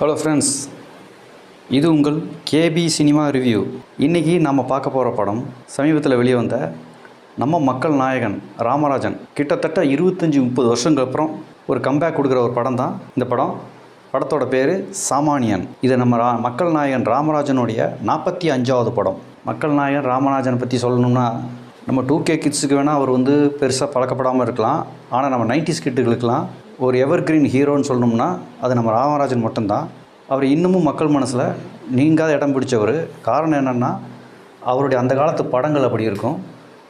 Hello friends இது உங்கள் KP cinema review இன்றைக்கி நம்ம பார்க்க போகிற படம் சமீபத்தில் வெளியே வந்த நம்ம மக்கள் நாயகன் ராமராஜன். கிட்டத்தட்ட இருபத்தஞ்சி முப்பது வருஷங்களுக்கு அப்புறம் ஒரு கம்பேக் கொடுக்குற ஒரு படம் தான் இந்த படம். படத்தோட பேர் சாமானியன். இது நம்ம ரா மக்கள் நாயகன் ராமராஜனுடைய நாற்பத்தி அஞ்சாவது படம். மக்கள் நாயகன் ராமராஜனை பற்றி சொல்லணும்னா நம்ம டூ கே கிட்ஸுக்கு வேணால் அவர் வந்து பெருசாக பழக்கப்படாமல் இருக்கலாம். ஆனால் நம்ம நைன்டிஸ் கிட்டுகளுக்கெல்லாம் ஒரு எவர் கிரீன் ஹீரோன்னு சொல்லணும்னா அது நம்ம ராமராஜன் மட்டும்தான். அவர் இன்னமும் மக்கள் மனசில் நீங்காத இடம் பிடிச்சவர். காரணம் என்னென்னா அவருடைய அந்த காலத்து படங்கள் அப்படி இருக்கும்.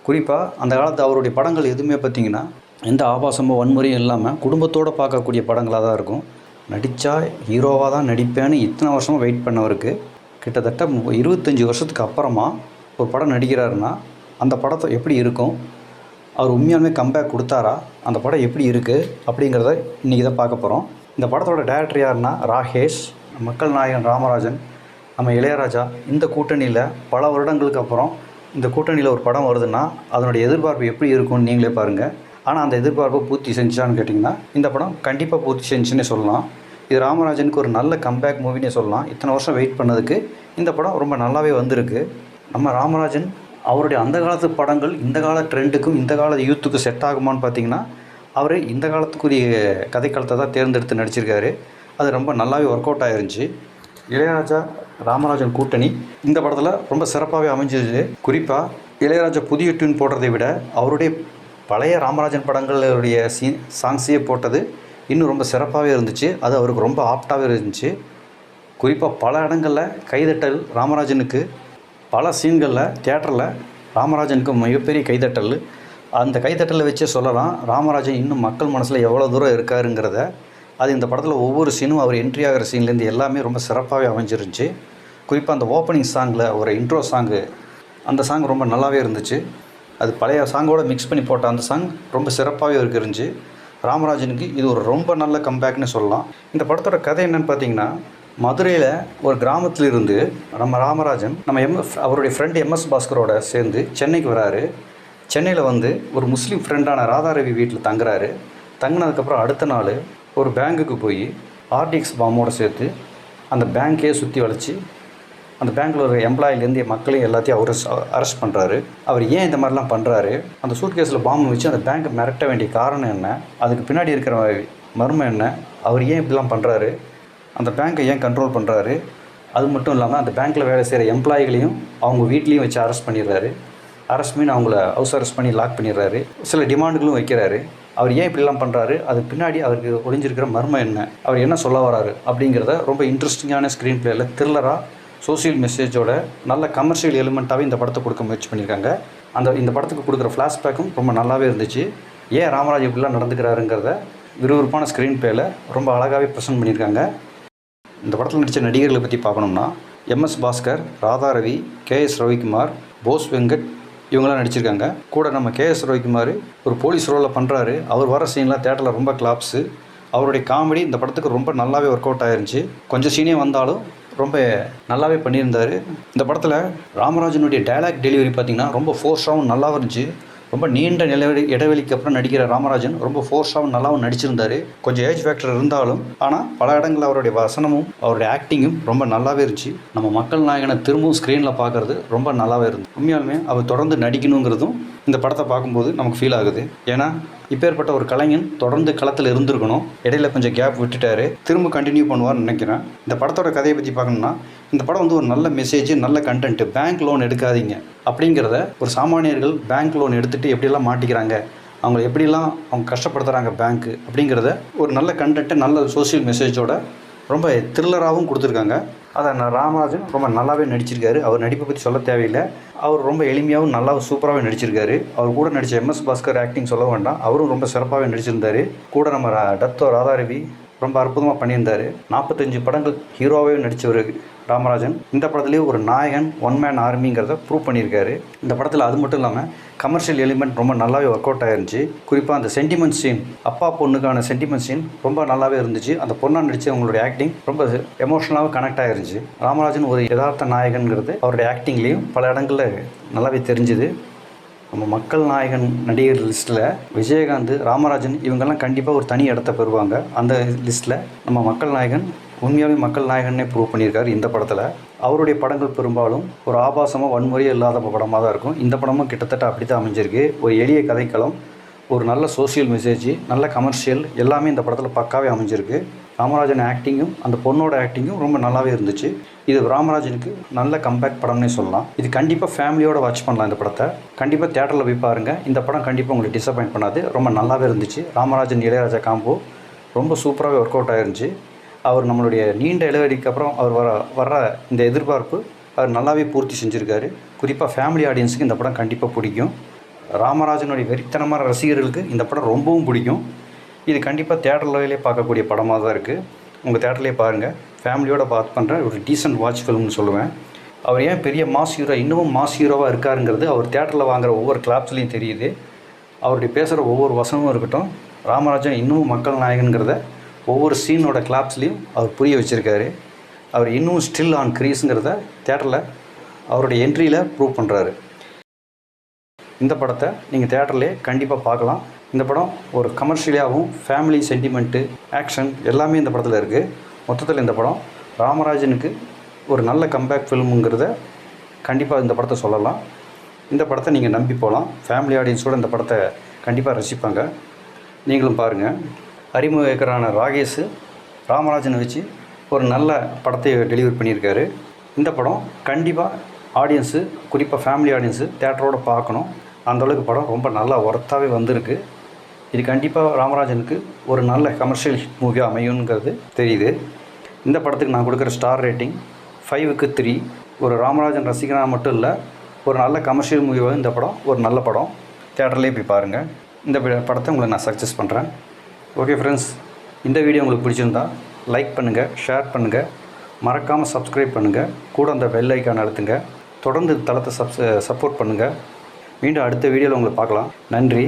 குறிப்பாக அந்த காலத்து அவருடைய படங்கள் எதுவுமே பார்த்திங்கன்னா எந்த ஆபாசமோ வன்முறையும் இல்லாமல் குடும்பத்தோடு பார்க்கக்கூடிய படங்களாக தான் இருக்கும். நடித்தா ஹீரோவாக தான் நடிப்பேன்னு இத்தனை வருஷமாக வெயிட் பண்ணவருக்கு. கிட்டத்தட்ட இருபத்தஞ்சி வருஷத்துக்கு அப்புறமா ஒரு படம் நடிக்கிறாருன்னா அந்த படத்தை எப்படி இருக்கும்? அவர் உண்மையாலுமே கம்பேக் கொடுத்தாரா? அந்த படம் எப்படி இருக்குது அப்படிங்கிறத இன்றைக்கி தான் பார்க்க போகிறோம் இந்த படத்தோட டேரக்டர் யாருன்னா? ராகேஷ் மக்கள் நாயகன் ராமராஜன். நம்ம இளையராஜா இந்த கூட்டணியில் பல வருடங்களுக்கு அப்புறம் இந்த கூட்டணியில் ஒரு படம் வருதுன்னா அதனுடைய எதிர்பார்ப்பு எப்படி இருக்கும்னு நீங்களே பாருங்கள் ஆனால் அந்த எதிர்பார்ப்பு பூர்த்தி செஞ்சான்னு கேட்டிங்கன்னா இந்த படம் கண்டிப்பாக பூர்த்தி செஞ்சுன்னே சொல்லலாம். இது ராமராஜனுக்கு ஒரு நல்ல கம்பேக் மூவினே சொல்லலாம். இத்தனை வருஷம் வெயிட் பண்ணதுக்கு இந்த படம் ரொம்ப நல்லாவே வந்திருக்கு. நம்ம ராமராஜன் அவருடைய அந்த காலத்து படங்கள் இந்த கால ட்ரெண்டுக்கும் இந்த கால யூத்துக்கும் செட் ஆகுமான்னு பார்த்தீங்கன்னா அவர் இந்த காலத்துக்குரிய கதைக்களத்தை தான் தேர்ந்தெடுத்து நடிச்சிருக்காரு. அது ரொம்ப நல்லாவே ஒர்க் அவுட் ஆயிருந்துச்சு. இளையராஜா ராமராஜன் கூட்டணி இந்த படத்தில் ரொம்ப சிறப்பாகவே அமைஞ்சிருச்சு. குறிப்பாக இளையராஜா புதிய டியூன் போடுறதை விட அவருடைய பழைய ராமராஜன் படங்களுடைய சீ சாங்ஸையே போட்டது இன்னும் ரொம்ப சிறப்பாகவே இருந்துச்சு. அது அவருக்கு ரொம்ப ஆப்டாகவே இருந்துச்சு. குறிப்பாக பல இடங்களில் கைதட்டல் ராமராஜனுக்கு பல சீன்களில் தியேட்டரில் ராமராஜனுக்கு மிகப்பெரிய கைதட்டல். அந்த கைதட்டலை வச்சே சொல்லலாம் ராமராஜன் இன்னும் மக்கள் மனசில் எவ்வளோ தூரம் இருக்காருங்கிறத. அது இந்த படத்தில் ஒவ்வொரு சீனும் அவர் என்ட்ரி ஆகிற சீன்லேருந்து எல்லாமே ரொம்ப சிறப்பாகவே அமைஞ்சிருந்துச்சு. குறிப்பாக அந்த ஓப்பனிங் சாங்கில் ஒரு இன்ட்ரோ சாங்கு அந்த சாங் ரொம்ப நல்லாவே இருந்துச்சு. அது பழைய சாங்கோடு மிக்ஸ் பண்ணி போட்ட அந்த சாங் ரொம்ப சிறப்பாகவே இருந்துச்சு. ராமராஜனுக்கு இது ஒரு ரொம்ப நல்ல கம்பேக்னு சொல்லலாம். இந்த படத்தோட கதை என்னன்னு பார்த்தீங்கன்னா மதுரையில் ஒரு கிராமத்தில் இருந்து நம்ம ராமராஜன் நம்ம எம் அவருடைய ஃப்ரெண்ட் எம்எஸ் பாஸ்கரோட சேர்ந்து சென்னைக்கு வராரு. சென்னையில் வந்து ஒரு முஸ்லீம் ஃப்ரெண்டான ராதாரவி வீட்டில் தங்குறாரு. தங்கினதுக்கப்புறம் அடுத்த நாள் ஒரு பேங்குக்கு போய் ஆர்டிஎக்ஸ் பாம்போட சேர்த்து அந்த பேங்க்கே சுற்றி வளைச்சி அந்த பேங்க்கில் ஒரு எம்ப்ளாயிலேருந்து மக்களையும் எல்லாத்தையும் அவர் அரெஸ்ட் பண்ணுறாரு அவர் ஏன் இந்த மாதிரிலாம் பண்ணுறாரு அந்த சூட்கேஸில் பாம்பு வச்சு அந்த பேங்க்கை மிரட்ட வேண்டிய காரணம் என்ன? அதுக்கு பின்னாடி இருக்கிற மர்மம் என்ன? அவர் ஏன் இப்படிலாம் பண்ணுறாரு அந்த பேங்க்கை ஏன் கண்ட்ரோல் பண்ணுறாரு அது மட்டும் இல்லாமல் அந்த பேங்க்கில் வேலை செய்கிற எம்ப்ளாயிகளையும் அவங்க வீட்லேயும் வச்சு அரெஸ்ட் பண்ணிடுறாரு. அரெஸ்ட் மீன் அவங்கள ஹவுஸ் அரெஸ்ட் பண்ணி லாக் பண்ணிடுறாரு. சில டிமாண்டுகளும் வைக்கிறாரு. அவர் ஏன் இப்படிலாம் பண்ணுறாரு அது பின்னாடி அவருக்கு ஒளிஞ்சிருக்கிற மர்மம் என்ன? அவர் என்ன சொல்ல வராரு? அப்படிங்கிறத ரொம்ப இன்ட்ரெஸ்டிங்கான ஸ்க்ரீன் பிளேயில் த்ரில்லராக சோஷியல் மெசேஜோட நல்ல கமர்ஷியல் எலிமெண்ட்டாகவே இந்த படத்தை கொடுக்க முயற்சி பண்ணியிருக்காங்க. அந்த இந்த படத்துக்கு கொடுக்குற ஃப்ளாஷ்பேக்கும் ரொம்ப நல்லாவே இருந்துச்சு. ஏன் ராமராஜ் இப்படிலாம் நடந்துக்கிறாருங்கிறத விறுவிறுப்பான ஸ்க்ரீன் பிளேயில் ரொம்ப அழகாகவே ப்ரெசென்ட் பண்ணியிருக்காங்க. இந்த படத்தில் நடித்த நடிகர்களை பற்றி பார்க்கணும்னா MS Bhaskar Radha Ravi K S Ravikumar Bose Venkat இவங்களாம் நடிச்சிருக்காங்க. கூட நம்ம கே எஸ் ரவிக்குமார் ஒரு போலீஸ் ரோலில் பண்ணுறாரு அவர் வர சீன்லாம் தேட்டரில் ரொம்ப கிளாப்ஸு அவருடைய காமெடி இந்த படத்துக்கு ரொம்ப நல்லாவே ஒர்க் அவுட் ஆயிருந்துச்சு. கொஞ்சம் சீனே வந்தாலும் ரொம்ப நல்லாவே பண்ணியிருந்தார். இந்த படத்தில் ராமராஜனுடைய டயலாக் டெலிவரி பார்த்திங்கன்னா ரொம்ப ஃபோர்ஸாகவும் நல்லாவும் இருந்துச்சு. ரொம்ப நீண்ட நிலவெளி இடைவெளிக்கு அப்புறம் நடிக்கிற ராமராஜன் ரொம்ப ஃபோர்ஸாகவும் நல்லாவும் நடிச்சிருந்தார். கொஞ்சம் ஏஜ் ஃபேக்டர் இருந்தாலும் ஆனால் பல இடங்களில் அவருடைய வசனமும் அவருடைய ஆக்டிங்கும் ரொம்ப நல்லாவே இருந்துச்சு. நம்ம மக்கள் நாயகனை திரும்பவும் ஸ்க்ரீனில் பார்க்கறது ரொம்ப நல்லாவே இருந்துச்சு. உண்மையாலுமே அவர் தொடர்ந்து நடிக்கணுங்கிறதும் இந்த படத்தை பார்க்கும்போது நமக்கு ஃபீல் ஆகுது. ஏன்னா இப்பேற்பட்ட ஒரு கலைஞன் தொடர்ந்து களத்தில் இருந்திருக்கணும். இடையில கொஞ்சம் கேப் விட்டுட்டாரு. திரும்ப கண்டினியூ பண்ணுவார்னு நினைக்கிறேன். இந்த படத்தோட கதையை பற்றி பார்க்கணும்னா இந்த படம் வந்து ஒரு நல்ல மெசேஜ் நல்ல கண்டென்ட் பேங்க் லோன் எடுக்காதீங்க. அப்படிங்கிறத ஒரு சாமானியர்கள் பேங்க் லோன் எடுத்துகிட்டு எப்படியெல்லாம் மாட்டிக்கிறாங்க? அவங்களை எப்படிலாம் அவங்க கஷ்டப்படுத்துகிறாங்க பேங்க்கு அப்படிங்கிறத ஒரு நல்ல கண்டென்ட்டு நல்ல சோஷியல் மெசேஜோட ரொம்ப த்ரில்லராகவும் கொடுத்துருக்காங்க. அதை நான் ராமராஜன் ரொம்ப நல்லாவே நடிச்சிருக்காரு. அவர் நடிப்பை பற்றி சொல்ல தேவையில்லை. அவர் ரொம்ப எளிமையாகவும் நல்லாவும் சூப்பராகவே நடிச்சிருக்காரு. அவர் கூட நடித்த எம்எஸ் பாஸ்கர் ஆக்டிங் சொல்ல வேண்டாம். அவரும் ரொம்ப சிறப்பாகவே நடிச்சிருந்தார். கூட நம்ம ரா- டத்தோ ராதாரவி ரொம்ப அற்புதமாக பண்ணியிருந்தார். நாற்பத்தஞ்சு படங்கள் ஹீரோவே நடித்தவர் ராமராஜன். இந்த படத்துலேயே ஒரு நாயகன் ஒன் மேன் ஆர்மிங்கிறத ப்ரூவ் பண்ணியிருக்காரு. இந்த படத்தில் அது மட்டும் இல்லாமல் கமர்ஷியல் எலிமெண்ட் ரொம்ப நல்லாவே ஒர்க் அவுட் ஆயிருந்துச்சு. குறிப்பாக அந்த சென்டிமெண்ட் சீன் அப்பா பொண்ணுக்கான சென்டிமெண்ட் சீன் ரொம்ப நல்லாவே இருந்துச்சு. அந்த பொண்ணாக நடிச்ச அவங்களுடைய ஆக்டிங் ரொம்ப எமோஷனலாகவும் கனெக்ட் ஆயிருந்துச்சு. ராமராஜன் ஒரு யதார்த்த நாயகன்கிறது அவருடைய ஆக்டிங்லேயும் பல இடங்களில் நல்லாவே தெரிஞ்சுது. நம்ம மக்கள் நாயகன் நடிகர் லிஸ்ட்டில் விஜயகாந்த் ராமராஜன் இவங்கெல்லாம் கண்டிப்பாக ஒரு தனி இடத்த பெறுவாங்க. அந்த லிஸ்ட்டில் நம்ம மக்கள் நாயகன் உண்மையாகவே மக்கள் நாயகனே ப்ரூவ் பண்ணியிருக்காரு இந்த படத்தில். அவருடைய படங்கள் பெரும்பாலும் ஒரு ஆபாசமாக வன்முறையே இல்லாத படமாக தான் இருக்கும். இந்த படமும் கிட்டத்தட்ட அப்படி தான் அமைஞ்சிருக்கு. ஒரு எளிய கதைக்களம். ஒரு நல்ல சோஷியல் மெசேஜ் நல்ல கமர்ஷியல் எல்லாமே இந்த படத்தில் பக்காவே அமைஞ்சிருக்கு. ராமராஜன் ஆக்டிங்கும் அந்த பொண்ணோட ஆக்டிங்கும் ரொம்ப நல்லாவே இருந்துச்சு. இது ராமராஜனுக்கு நல்ல கம்பேக் படம்னே சொல்லலாம். இது கண்டிப்பாக ஃபேமிலியோட வாட்ச் பண்ணலாம் இந்த படத்தை. கண்டிப்பாக தேட்டரில் போய் பாருங்கள் இந்த படம் கண்டிப்பாக உங்களுக்கு டிசப்பாயிண்ட் பண்ணாது. ரொம்ப நல்லாவே இருந்துச்சு. ராமராஜன் இளையராஜா காம்போ ரொம்ப சூப்பராகவே ஒர்க் அவுட் ஆயிருந்துச்சு. அவர் நம்மளுடைய நீண்ட இடைவெளிக்கு அப்புறம் அவர் வர வர்ற இந்த எதிர்பார்ப்பு அவர் நல்லாவே பூர்த்தி செஞ்சுருக்காரு. குறிப்பாக ஃபேமிலி ஆடியன்ஸுக்கு இந்த படம் கண்டிப்பாக பிடிக்கும். ராமராஜனுடைய வெறித்தனமான ரசிகர்களுக்கு இந்த படம் ரொம்பவும் பிடிக்கும். இது கண்டிப்பாக தேட்டர்லேயே பார்க்கக்கூடிய படமாக தான் இருக்குது உங்கள் தேட்டர்லேயே பாருங்கள் ஃபேமிலியோடு பார்த்து பண்ணுற ஒரு டீசென்ட் வாட்ச் ஃபிலிம்னு சொல்லுவேன். அவர் ஏன் பெரிய மாஸ் ஹீரோ இன்னமும் மாஸ் ஹீரோவாக இருக்காருங்கிறது அவர் தேட்டரில் வாங்குற ஒவ்வொரு கிளாப்ஸ்லேயும் தெரியுது. அவருடைய பேசுகிற ஒவ்வொரு வசனமும் இருக்கட்டும். ராமராஜன் இன்னமும் மக்கள் நாயகன்கிறத ஒவ்வொரு சீனோட கிளாப்ஸ்லேயும் அவர் புரிய வச்சுருக்காரு. அவர் இன்னும் ஸ்டில் ஆன் க்ரீஸுங்கிறத தேட்டரில் அவருடைய என்ட்ரியில் ப்ரூவ் பண்ணுறாரு இந்த படத்தை நீங்கள் தேட்டர்லேயே கண்டிப்பாக பார்க்கலாம். இந்த படம் ஒரு கமர்ஷியலாகவும் ஃபேமிலி சென்டிமெண்ட்டு ஆக்ஷன் எல்லாமே இந்த படத்தில் இருக்குது மொத்தத்தில் இந்த படம் ராமராஜனுக்கு ஒரு நல்ல கம்பேக் ஃபில்முங்கிறத கண்டிப்பாக இந்த படத்தை சொல்லலாம். இந்த படத்தை நீங்கள் நம்பி போகலாம் ஃபேமிலி ஆடியன்ஸோடு இந்த படத்தை கண்டிப்பாக ரசிப்பாங்க. நீங்களும் பாருங்கள் அறிமுக இயக்கரான ராகேஷ் ராமராஜனை வச்சு ஒரு நல்ல படத்தை டெலிவரி பண்ணியிருக்காரு. இந்த படம் கண்டிப்பாக ஆடியன்ஸு குறிப்பாக ஃபேமிலி ஆடியன்ஸு தேட்டரோடு பார்க்கணும். அந்தளவுக்கு படம் ரொம்ப நல்லா ஒர்த்தாகவே வந்திருக்கு. இது கண்டிப்பாக ராமராஜனுக்கு ஒரு நல்ல கமர்ஷியல் ஹிட் மூவியாக அமையுங்கிறது தெரியுது. இந்த படத்துக்கு நான் கொடுக்குற ஸ்டார் ரேட்டிங் ஃபைவுக்கு த்ரீ ஒரு ராமராஜன் ரசிகனாக மட்டும் இல்லை ஒரு நல்ல கமர்ஷியல் மூவியாக இந்த படம் ஒரு நல்ல படம். தேட்டர்லேயே போய் பாருங்கள் இந்த படத்தை உங்களுக்கு நான் சக்ஸஸ் பண்ணுறேன் ஓகே ஃப்ரெண்ட்ஸ் இந்த வீடியோ உங்களுக்கு பிடிச்சிருந்தா லைக் பண்ணுங்கள் ஷேர் பண்ணுங்கள் மறக்காமல் சப்ஸ்கிரைப் பண்ணுங்கள் கூட அந்த பெல் ஐக்கான் அழுத்துங்க. தொடர்ந்து இந்த தளத்தை சப் சப்போர்ட் பண்ணுங்கள் மீண்டும் அடுத்த வீடியோவில் உங்களை பார்க்கலாம். நன்றி.